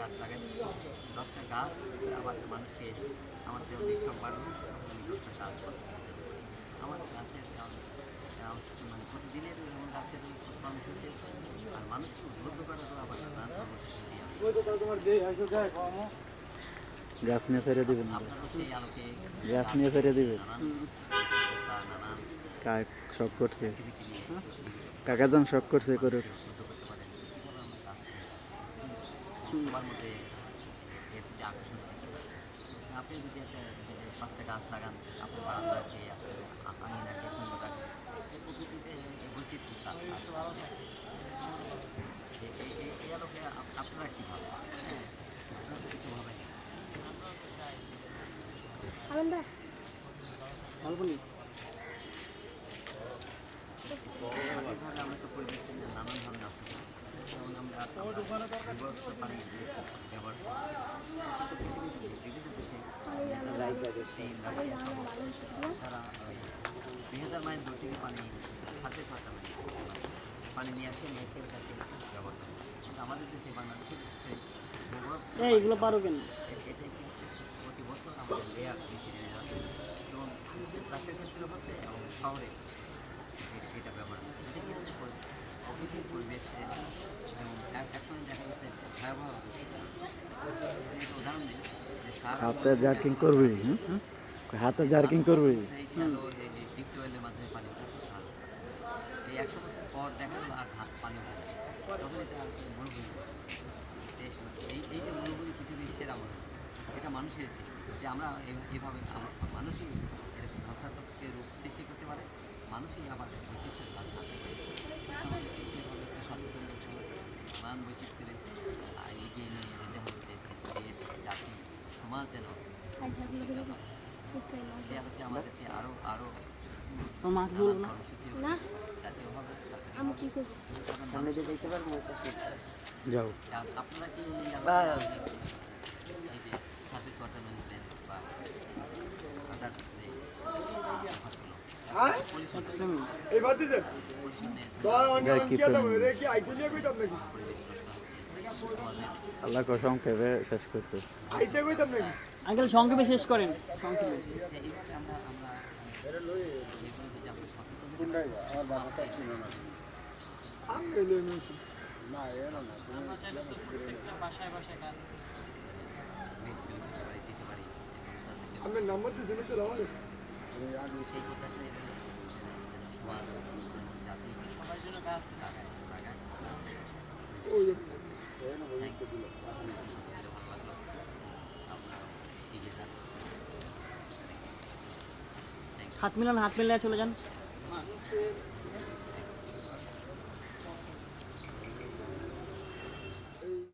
গাছ লাগাই দশটা গাছ আবার মানুষকে আমার যেমন ডিস্টার্ব বাড়বে আমি দশটা গাছ পাবো আমার গাছের মানে প্রতিদিনের এমন গাছের উৎপাদন হচ্ছে আর মানুষকে উদ্বুদ্ধ করার জন্য আবার দান গ্রাফ নিয়ে শখ করছে। কাকাজন শখ করছে করে সবার মধ্যে এর যে আকর্ষণ সৃষ্টি করে। আপনি যদি একটা পাঁচটা গাছ লাগান আপনার বারান্দাকে আপনার আঙিনাকে সুন্দর রাখেন। এই প্রকৃতিতে এই বৈচিত্র্য তা আসলে ভালো থাকে। এই আলোকে আপনারা কী ভাবেন? হ্যাঁ। আপনারা তো কিছু ভাবেন আমরা তো পরিবেশকে নিয়ে নানানভাবে নষ্ট করি যেমন আমরা বিভক্ত পানি ব্যবহার করি কিন্তু পৃথিবীতে বিভিন্ন দেশে চীন রাশিয়া সহ তারা দুই হাজার মাইল দূর পানি হাতে মাইল পানি নিয়ে আসে তাকে ব্যবহার করে কিন্তু আমাদের দেশে বাংলাদেশের দেশে ভূগর্ভ এই, এগুলো পারো কেন? আমাদের লেয়ার এবং শহরে এটা ব্যবহার হচ্ছে এটা কি হচ্ছে? পরি- প্রকৃতির পরিবেশে হাতে জার্কিং করবি? হাতে জার্কিং করবি মানুষের যে আমরা এই- এইভাবে মানুষই ধ্বংসাত্মককে সৃষ্টি করতে পারে মানুষই আবার বৈচিত্র্যের সচেতন হবে নানান বৈচিত্র্যের আহ, এগিয়ে নিয়ে যেতে হবে যে দেশ জাতি সমাজ যেন আমাদেরকে আরও আরও তোমার না? আমি কি করব? সামনে যে দেখতে যাও। আপনারা কি এই আলোচনা এই যে সার্ভিস ওয়াটার ম্যানেজমেন্ট বা আদার্স এই বাদ দিছেন তো অন্য গায়ে কি কি আছে পেন? রে কি আইতে নিয়ে কইতাম নাকি? আল্লাহ সংক্ষেপে শেষ করতে আইতে কইতাম নাকি? আঙ্কেল সংক্ষেপে শেষ করেন। সংক্ষেপে। আমরা আমরা এগুলো যদি আমরা সচেতন হতে পারি, আমি এলে নইছি বাসায় বাসায় হাত মিলান হাত মিলায় চলে যান।